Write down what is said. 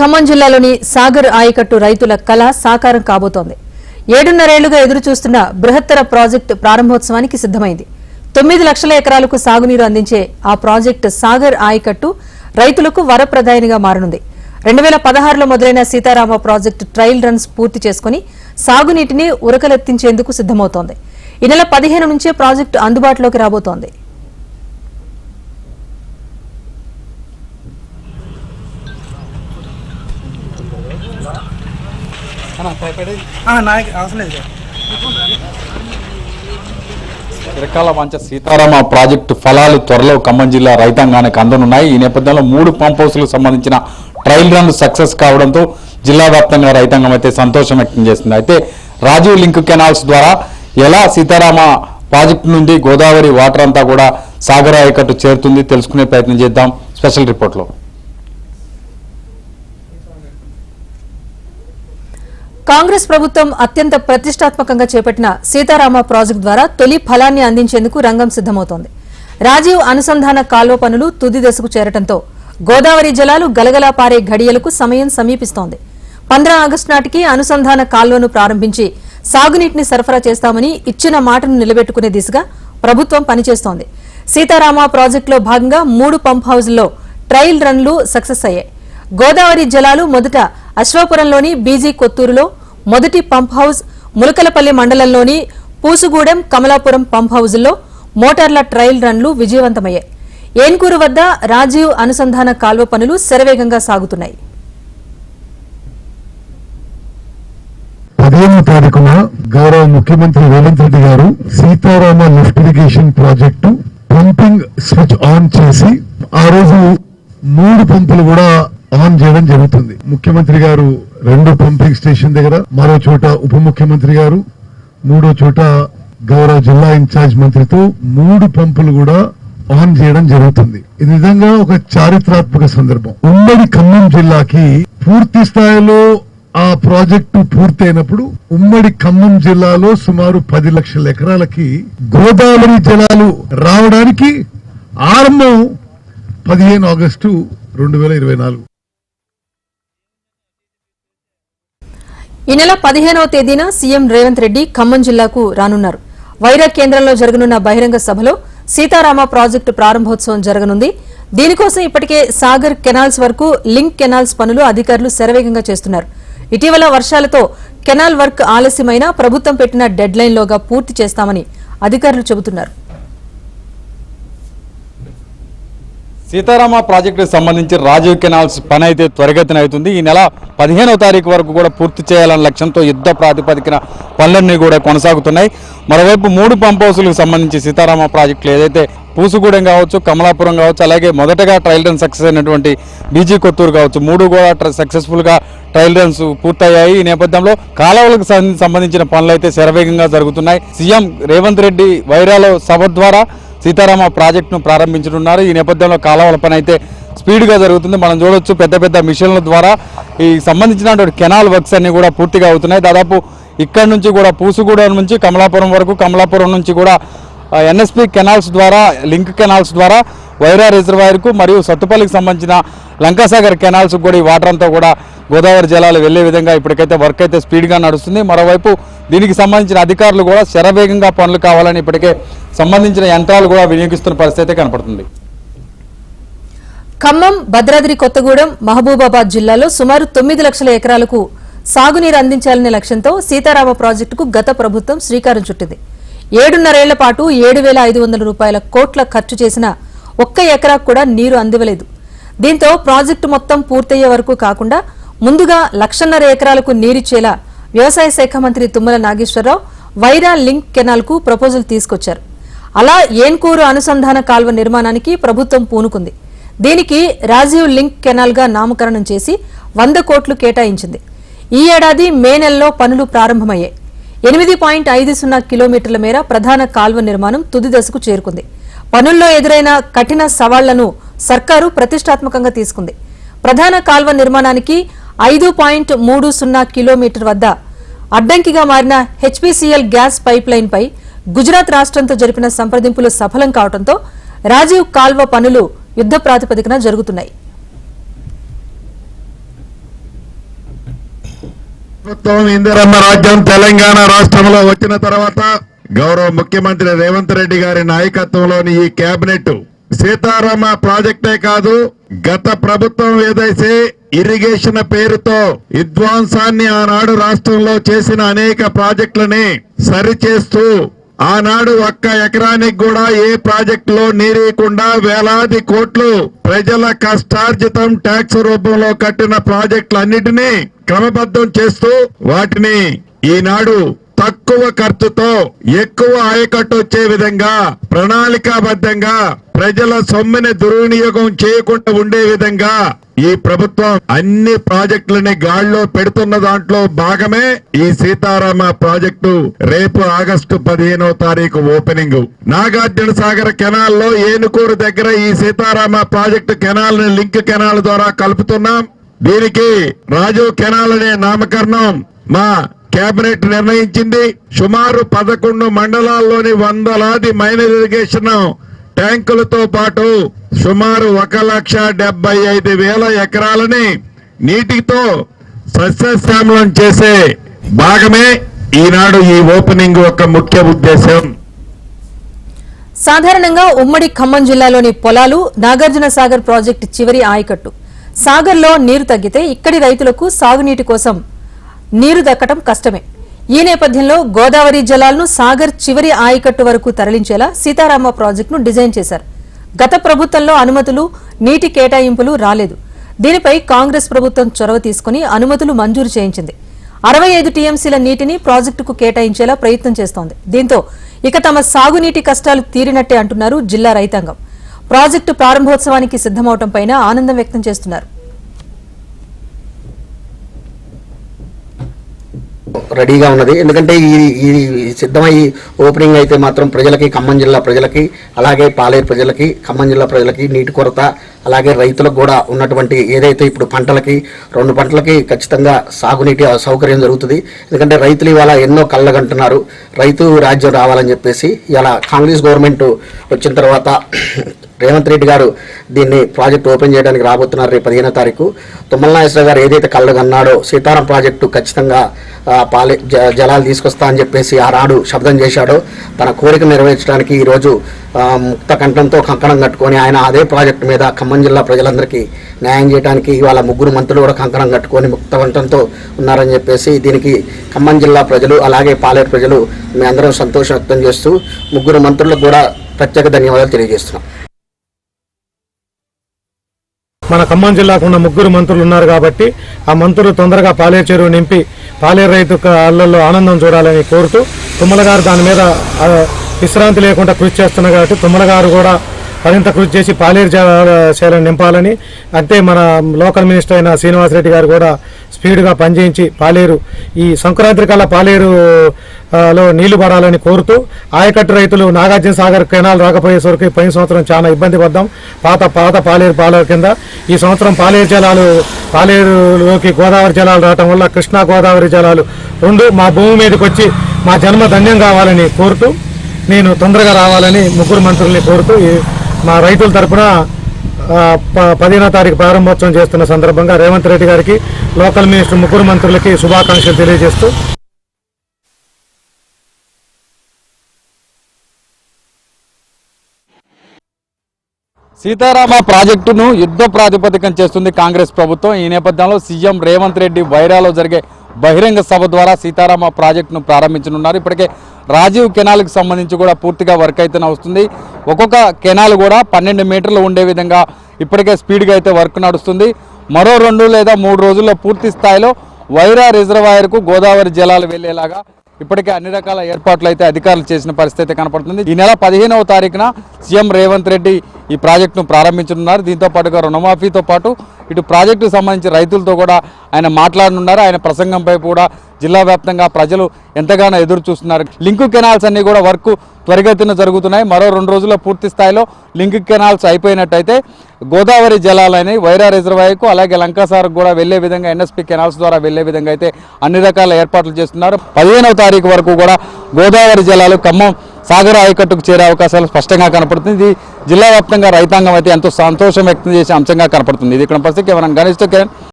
ఖమ్మం జిల్లాలోని సాగర్ ఆయకట్టు రైతుల కళ సాకారం కాబోతోంది. ఏడున్నరేళ్ళుగా ఎదురు చూస్తున్న బృహత్తర ప్రాజెక్టు ప్రారంభోత్సవానికి సిద్దమైంది తొమ్మిది లక్షల ఎకరాలకు సాగునీరు అందించే ఆ ప్రాజెక్టు సాగర్ ఆయకట్టు రైతులకు వరప్రదాయనిగా మారనుంది. రెండు వేల పదహారులో మొదలైన సీతారామ ప్రాజెక్టు ట్రయల్ రన్స్ పూర్తి చేసుకుని సాగునీటిని ఉరకలెత్తించేందుకు సిద్దమవుతోంది ఈ నెల పదిహేను నుంచే ప్రాజెక్టు అందుబాటులోకి రాబోతోంది. నాకు అవసరం లేదు ఇరకాల మంచ సీతారామ ప్రాజెక్టు ఫలాలు త్వరలో ఖమ్మం జిల్లా రైతాంగానికి అందనున్నాయి. ఈ నేపథ్యంలో మూడు పంప్ హౌస్లకు సంబంధించిన ట్రయల్ రన్ సక్సెస్ కావడంతో జిల్లా వ్యాప్తంగా రైతాంగం అయితే సంతోషం వ్యక్తం చేస్తుంది అయితే రాజీవ్ లింక్ కెనాల్స్ ద్వారా ఎలా సీతారామ ప్రాజెక్టు నుండి గోదావరి వాటర్ అంతా కూడా సాగర్ ఆయకట్టు చేరుతుంది తెలుసుకునే ప్రయత్నం చేద్దాం. స్పెషల్ రిపోర్ట్లో. కాంగ్రెస్ ప్రభుత్వం అత్యంత ప్రతిష్టాత్మకంగా చేపట్టిన సీతారామ ప్రాజెక్టు ద్వారా తొలి ఫలాన్ని అందించేందుకు రంగం సిద్దమవుతోంది రాజీవ్ అనుసంధాన కాల్వ పనులు తుది దశకు చేరటంతో గోదావరి జలాలు గలగలా పారే ఘడియలకు సమయం సమీపిస్తోంది. పంద్రా ఆగస్టు నాటికి అనుసంధాన కాల్వను ప్రారంభించి సాగునీటిని సరఫరా చేస్తామని ఇచ్చిన మాటను నిలబెట్టుకునే దిశగా ప్రభుత్వం పనిచేస్తోంది. సీతారామ ప్రాజెక్టులో భాగంగా మూడు పంప్ హౌజ్లో ట్రయల్ రన్లు సక్సెస్ అయ్యాయి. గోదావరి జలాలు మొదట అశ్వాపురంలోని బీజీ కొత్తూరులో మొదటి పంప్ హౌజ్ ములకలపల్లి మండలంలోని పూసుగూడెం కమలాపురం పంప్ హౌజుల్లో మోటార్ల ట్రయల్ రన్లు విజయవంతమయ్యాయి. ఏన్కూరు వద్ద రాజీవ్ అనుసంధాన కాల్వ పనులు శరవేగంగా సాగుతున్నాయి. పదిహేనో తారీఖున గౌరవ ముఖ్యమంత్రి రేవంత్ రెడ్డి గారు Sitarama lift irrigation project pumping switch on చేసి ఆ రోజు మూడు పంపులు కూడా ఆన్ చేయడం జరుగుతుంది. ముఖ్యమంత్రి గారు రెండు పంపింగ్ స్టేషన్ దగ్గర మరో చోట ఉప ముఖ్యమంత్రి గారు మూడో చోట గౌరవ జిల్లా ఇన్ఛార్జ్ మంత్రితో మూడు పంపులు కూడా ఆన్ చేయడం జరుగుతుంది. ఇది విధంగా ఒక చారిత్రాత్మక సందర్భం. ఉమ్మడి ఖమ్మం జిల్లాకి పూర్తి స్థాయిలో ఆ ప్రాజెక్టు పూర్తయినప్పుడు ఉమ్మడి ఖమ్మం జిల్లాలో సుమారు పది లక్షల ఎకరాలకి గోదావరి జలాలు రావడానికి ఆరంభం పదిహేను ఆగస్టు రెండు వేల ఇరవై నాలుగు. ఈ నెల పదిహేనవ తేదీన సీఎం రేవంత్ రెడ్డి ఖమ్మం జిల్లాకు రానున్నారు. వైరా కేంద్రంలో జరగనున్న బహిరంగ సభలో సీతారామ ప్రాజెక్టు ప్రారంభోత్సవం జరగనుంది. దీనికోసం ఇప్పటికే సాగర్ కెనాల్స్ వరకు లింక్ కెనాల్స్ పనులు అధికారులు శరవేగంగా చేస్తున్నారు. ఇటీవల వర్షాలతో కెనాల్ వర్క్ ఆలస్యమైనా ప్రభుత్వం పెట్టిన డెడ్ లైన్లోగా పూర్తి చేస్తామని అధికారులు చెబుతున్నారు. సీతారామ ప్రాజెక్టుకు సంబంధించి రాజీవ్ కెనాల్స్ పని అయితే త్వరగతిన అవుతుంది ఈ నెల పదిహేనవ తారీఖు వరకు కూడా పూర్తి చేయాలన్న లక్ష్యంతో యుద్ధ ప్రాతిపదికన పనులన్నీ కూడా కొనసాగుతున్నాయి. మరోవైపు మూడు పంప్ హౌసులకు సంబంధించి సీతారామ ప్రాజెక్టులు ఏదైతే పూసుగూడెం కావచ్చు కమలాపురం కావచ్చు అలాగే మొదటగా ట్రయల్ రన్ సక్సెస్ అయినటువంటి బీజీ కొత్తూరు కావచ్చు మూడు కూడా సక్సెస్ఫుల్గా ట్రయల్ రన్స్ పూర్తయ్యాయి. ఈ నేపథ్యంలో కాలువలకు సంబంధించిన పనులు అయితే శరవేగంగా జరుగుతున్నాయి. సీఎం రేవంత్ రెడ్డి వైరాలో సభ ద్వారా సీతారామ ప్రాజెక్టును ప్రారంభించనున్నారు. ఈ నేపథ్యంలో కాలవల పని అయితే స్పీడ్గా జరుగుతుంది. మనం చూడొచ్చు పెద్ద పెద్ద మిషన్ల ద్వారా ఈ సంబంధించినటువంటి కెనాల్ వర్క్స్ అన్నీ కూడా పూర్తిగా అవుతున్నాయి. దాదాపు ఇక్కడ నుంచి కూడా పూసుగూడెం నుంచి కమలాపురం వరకు కమలాపురం నుంచి కూడా ఎన్ఎస్పి కెనాల్స్ ద్వారా లింక్ కెనాల్స్ ద్వారా వైరా రిజర్వాయర్కు మరియు సత్తుపల్లికి సంబంధించిన లంకాసాగర్ కెనాల్స్ కూడా ఈ వాటర్ అంతా కూడా గోదావరి జలాలు వెళ్ళే విధంగా ఇప్పటికైతే వర్క్ అయితే స్పీడ్గా నడుస్తుంది. మరోవైపు దీనికి సంబంధించిన అధికారులు కూడా శరవేగంగా పనులు కావాలని ఇప్పటికే సంబంధించిన యంత్రాలు కూడా వినియోగిస్తున్న పరిస్థితి అయితే కనపడుతుంది. ఖమ్మం భద్రాద్రి కొత్తగూడెం మహబూబాబాద్ జిల్లాలో సుమారు తొమ్మిది లక్షల ఎకరాలకు సాగునీరు అందించాలనే లక్ష్యంతో సీతారామ ప్రాజెక్టుకు గత ప్రభుత్వం శ్రీకారం చుట్టింది. ఏడున్నరేళ్ళ పాటు ఏడు వేల ఐదు వందల రూపాయల కోట్ల ఖర్చు చేసిన ఒక్క ఎకరాకు కూడా నీరు అందివలేదు దీంతో ప్రాజెక్టు మొత్తం పూర్తయ్యే వరకు కాకుండా ముందుగా లక్షన్నర ఎకరాలకు నీరిచ్చేలా వ్యవసాయ శాఖ మంత్రి తుమ్మల నాగేశ్వరరావు వైరా లింక్ కెనాల్కు ప్రపోజల్ తీసుకొచ్చారు. అలా ఏన్కూరు అనుసంధాన కాల్వ నిర్మాణానికి ప్రభుత్వం పూనుకుంది. దీనికి రాజీవ్ లింక్ కెనాల్గా నామకరణం చేసి వంద కోట్లు కేటాయించింది. ఈ ఏడాది మే నెలలో పనులు ప్రారంభమయ్యాయి. ఎనిమిది పాయింట్ ఐదు సున్నా కిలోమీటర్ల మేర ప్రధాన కాల్వ నిర్మాణం తుది దశకు చేరుకుంది. పనుల్లో ఎదురైన కఠిన సవాళ్ళను సర్కారు ప్రతిష్టాత్మకంగా తీసుకుంది. ప్రధాన కాల్వ నిర్మాణానికి ఐదు పాయింట్ మూడు సున్నా కిలోమీటర్ వద్ద అడ్డంకిగా మారిన హెచ్పీసీఎల్ గ్యాస్ పైప్ లైన్ పై గుజరాత్ రాష్ట్రంతో జరిపిన సంప్రదింపులు సఫలం కావడంతో రాజీవ్ కాల్వ పనులు యుద్ధ ప్రాతిపదికన జరుగుతున్నాయి. ఇందిరమ్మ రాజ్యం తెలంగాణ రాష్ట్రంలో వచ్చిన తర్వాత గౌరవ ముఖ్యమంత్రి రేవంత్ రెడ్డి గారి నాయకత్వంలోని ఈ కేబినెట్ సీతారామ ప్రాజెక్టే కాదు గత ప్రభుత్వం ఏదైతే ఇరిగేషన్ పేరుతో విధ్వంసాన్ని ఆనాడు రాష్ట్రంలో చేసిన అనేక ప్రాజెక్టులని సరిచేస్తూ ఆనాడు ఒక్క ఎకరానికి కూడా ఏ ప్రాజెక్టులో నీరేయకుండా వేలాది కోట్లు ప్రజల కష్టార్జితం ట్యాక్స్ రూపంలో కట్టిన ప్రాజెక్టులన్నిటినీ క్రమబద్ధం చేస్తూ వాటిని ఈనాడు తక్కువ ఖర్చుతో ఎక్కువ ఆయకట్టు వచ్చే విధంగా ప్రణాళికాబద్ధంగా ప్రజల సొమ్ముని దుర్వినియోగం చేయకుండా ఉండే విధంగా ఈ ప్రభుత్వం అన్ని ప్రాజెక్టులని గాడిలో పెడుతున్న దాంట్లో భాగమే ఈ సీతారామ ప్రాజెక్టు. రేపు ఆగస్టు పదిహేనో తారీఖు ఓపెనింగ్. నాగార్జున సాగర్ కెనాల్లో ఏనుకూరు దగ్గర ఈ సీతారామ ప్రాజెక్టు కెనాల్ని లింక్ కెనాల్ ద్వారా కలుపుతున్నాం. దీనికి రాజీవ్ కెనాల్ అనే నామకరణం మా కేబినెట్ నిర్ణయించింది. సుమారు పదకొండు మండలాల్లోని వందలాది మైనర్ ఇరిగేషన్ ట్యాంకులతో పాటు సుమారు ఒక లక్ష డెబ్బై ఐదు వేల ఎకరాలని నీటితో సస్యశ్యామలం చేసే భాగమే ఈనాడు ఈ ఓపెనింగ్ ఒక ముఖ్య ఉద్దేశం. సాధారణంగా ఉమ్మడి ఖమ్మం జిల్లాలోని పొలాలు నాగార్జున సాగర్ ప్రాజెక్టు చివరి ఆయకట్టు. సాగర్లో నీరు తగ్గితే ఇక్కడి రైతులకు సాగునీటి కోసం నీరు దక్కడం కష్టమే. ఈ నేపథ్యంలో గోదావరి జలాలను సాగర్ చివరి ఆయకట్టు వరకు తరలించేలా సీతారామ ప్రాజెక్టును డిజైన్ చేశారు. గత ప్రభుత్వంలో అనుమతులు నీటి కేటాయింపులు రాలేదు. దీనిపై కాంగ్రెస్ ప్రభుత్వం చొరవ తీసుకుని అనుమతులు మంజూరు చేయించింది. అరవై ఐదు టీఎంసీల నీటిని ప్రాజెక్టుకు కేటాయించేలా ప్రయత్నం చేస్తోంది. దీంతో ఇక తమ సాగునీటి కష్టాలు తీరినట్టే అంటున్నారు జిల్లా రైతాంగం. ప్రాజెక్టు ప్రారంభోత్సవానికి సిద్దమవటంపై ఆనందం వ్యక్తం చేస్తున్నారు. రెడీగా ఉన్నది. ఎందుకంటే ఈ ఈ సిద్ధమై ఓపెనింగ్ అయితే మాత్రం ప్రజలకి ఖమ్మం జిల్లా ప్రజలకి అలాగే పాలేరు ప్రజలకి ఖమ్మం జిల్లా ప్రజలకి నీటి కొరత అలాగే రైతులకు కూడా ఉన్నటువంటి ఏదైతే ఇప్పుడు పంటలకి రెండు పంటలకి ఖచ్చితంగా సాగునీటి సౌకర్యం జరుగుతుంది. ఎందుకంటే రైతులు ఇవాళ ఎన్నో కళ్ళగంటున్నారు. రైతు రాజ్యం రావాలని చెప్పేసి ఇలా కాంగ్రెస్ గవర్నమెంట్ వచ్చిన తర్వాత రేవంత్ రెడ్డి గారు దీన్ని ప్రాజెక్ట్ ఓపెన్ చేయడానికి రాబోతున్నారు రేపు పదిహేనో తారీఖు. తుమ్మల నాగేశ్వర గారు ఏదైతే కళ్ళగన్నాడో సీతారాం ప్రాజెక్టు ఖచ్చితంగా పాలే జ- జలాలు తీసుకొస్తా అని చెప్పేసి ఆనాడు శబ్దం చేశాడో. తన కోరిక నెరవేర్చడానికి ఈరోజు ముక్త కంఠంతో కంకణం కట్టుకొని ఆయన అదే ప్రాజెక్టు మీద ఖమ్మం జిల్లా ప్రజలందరికీ న్యాయం చేయడానికి ఇవాళ ముగ్గురు మంత్రులు కూడా కంకణం కట్టుకొని ముక్త కంఠంతో ఉన్నారని చెప్పేసి దీనికి ఖమ్మం జిల్లా ప్రజలు అలాగే పాలేరు ప్రజలు మీ అందరం సంతోషం వ్యక్తం చేస్తూ ముగ్గురు మంత్రులకు కూడా ప్రత్యేక ధన్యవాదాలు తెలియజేస్తున్నాం. మన ఖమ్మం జిల్లాకు ఉన్న ముగ్గురు మంత్రులు ఉన్నారు కాబట్టి ఆ మంత్రులు తొందరగా పాలేరు చెరువు నింపి పాలేరు రైతు అల్లల్లో ఆనందం చూడాలని కోరుతూ తుమ్మల గారు దాని మీద విశ్రాంతి లేకుండా కృషి చేస్తున్నారు కాబట్టి తుమ్మల గారు కూడా మరింత కృషి చేసి పాలేరు జలాశయాలను నింపాలని అంటే మన లోకల్ మినిస్టర్ అయిన శ్రీనివాసరెడ్డి గారు కూడా స్పీడ్గా పనిచేయించి పాలేరు ఈ సంక్రాంతి కల్లా పాలేరు లో నీళ్ళు పడాలని కోరుతూ ఆయకట్టు రైతులు నాగార్జున సాగర్ కెనాల్ రాకపోయేసరికి పోయిన సంవత్సరం చాలా ఇబ్బంది పడ్డాం. పాత పాత పాలేరు పాలేరు కింద ఈ సంవత్సరం పాలేరు జలాలు పాలేరులోకి గోదావరి జలాలు రావటం వల్ల కృష్ణా గోదావరి జలాలు రెండు మా భూమి మీదకి వచ్చి మా జన్మ ధన్యం కావాలని కోరుతూ నేను తొందరగా రావాలని ముగ్గురు మంత్రుల్ని కోరుతూ ఈ- మా రైతుల తరపున పదిహేనో తారీఖు ప్రారంభోత్సవం చేస్తున్న సందర్భంగా రేవంత్ రెడ్డి గారికి లోకల్ మినిస్టర్ ముగ్గురు మంత్రులకి శుభాకాంక్షలు తెలియజేస్తూ సీతారామ ప్రాజెక్టును యుద్ధ ప్రాతిపదికన చేస్తుంది కాంగ్రెస్ ప్రభుత్వం. ఈ నేపథ్యంలో సీఎం రేవంత్ రెడ్డి వైరాలో జరిగే బహిరంగ సభ ద్వారా సీతారామ ప్రాజెక్టును ప్రారంభించనున్నారు. ఇప్పటికే రాజీవ్ కెనాల్కి సంబంధించి కూడా పూర్తిగా వర్క్ అయితేనే వస్తుంది. ఒక్కొక్క కెనాల్ కూడా పన్నెండు మీటర్లు ఉండే విధంగా ఇప్పటికే స్పీడ్గా అయితే వర్క్ నడుస్తుంది. మరో రెండు లేదా మూడు రోజుల్లో పూర్తి స్థాయిలో వైరా రిజర్వాయర్కు గోదావరి జలాలు వెళ్ళేలాగా ఇప్పటికే అన్ని రకాల ఏర్పాట్లు అయితే అధికారులు చేసిన పరిస్థితి కనపడుతుంది. ఈ నెల పదిహేనవ తారీఖున సీఎం రేవంత్ రెడ్డి ఈ ప్రాజెక్టును ప్రారంభించనున్నారు. దీంతో పాటుగా రుణమాఫీతో పాటు ఇటు ప్రాజెక్టుకు సంబంధించి రైతులతో కూడా ఆయన మాట్లాడనున్నారు. ఆయన ప్రసంగంపై కూడా జిల్లా వ్యాప్తంగా ప్రజలు ఎంతగానో ఎదురు చూస్తున్నారు. లింక్ కెనాల్స్ అన్నీ కూడా వర్క్ త్వరిగతిన జరుగుతున్నాయి. మరో రెండు రోజుల్లో పూర్తి స్థాయిలో లింక్ కెనాల్స్ అయిపోయినట్టయితే గోదావరి జలాలని వైరా రిజర్వాయర్కు అలాగే లంకాసార్కు కూడా వెళ్ళే విధంగా ఎన్ఎస్పి కెనాల్స్ ద్వారా వెళ్ళే విధంగా అయితే అన్ని రకాల ఏర్పాట్లు చేస్తున్నారు. పదిహేనవ తారీఖు వరకు కూడా గోదావరి జలాలు ఖమ్మం సాగర ఆయకట్టుకు చేరే అవకాశాలు స్పష్టంగా కనపడుతుంది. ఇది జిల్లా వ్యాప్తంగా రైతాంగం అయితే ఎంతో సంతోషం వ్యక్తం చేసే అంశంగా కనపడుతుంది. ఇది ఇక్కడ పరిస్థితి కేవలం గణేష్తో కిరణ్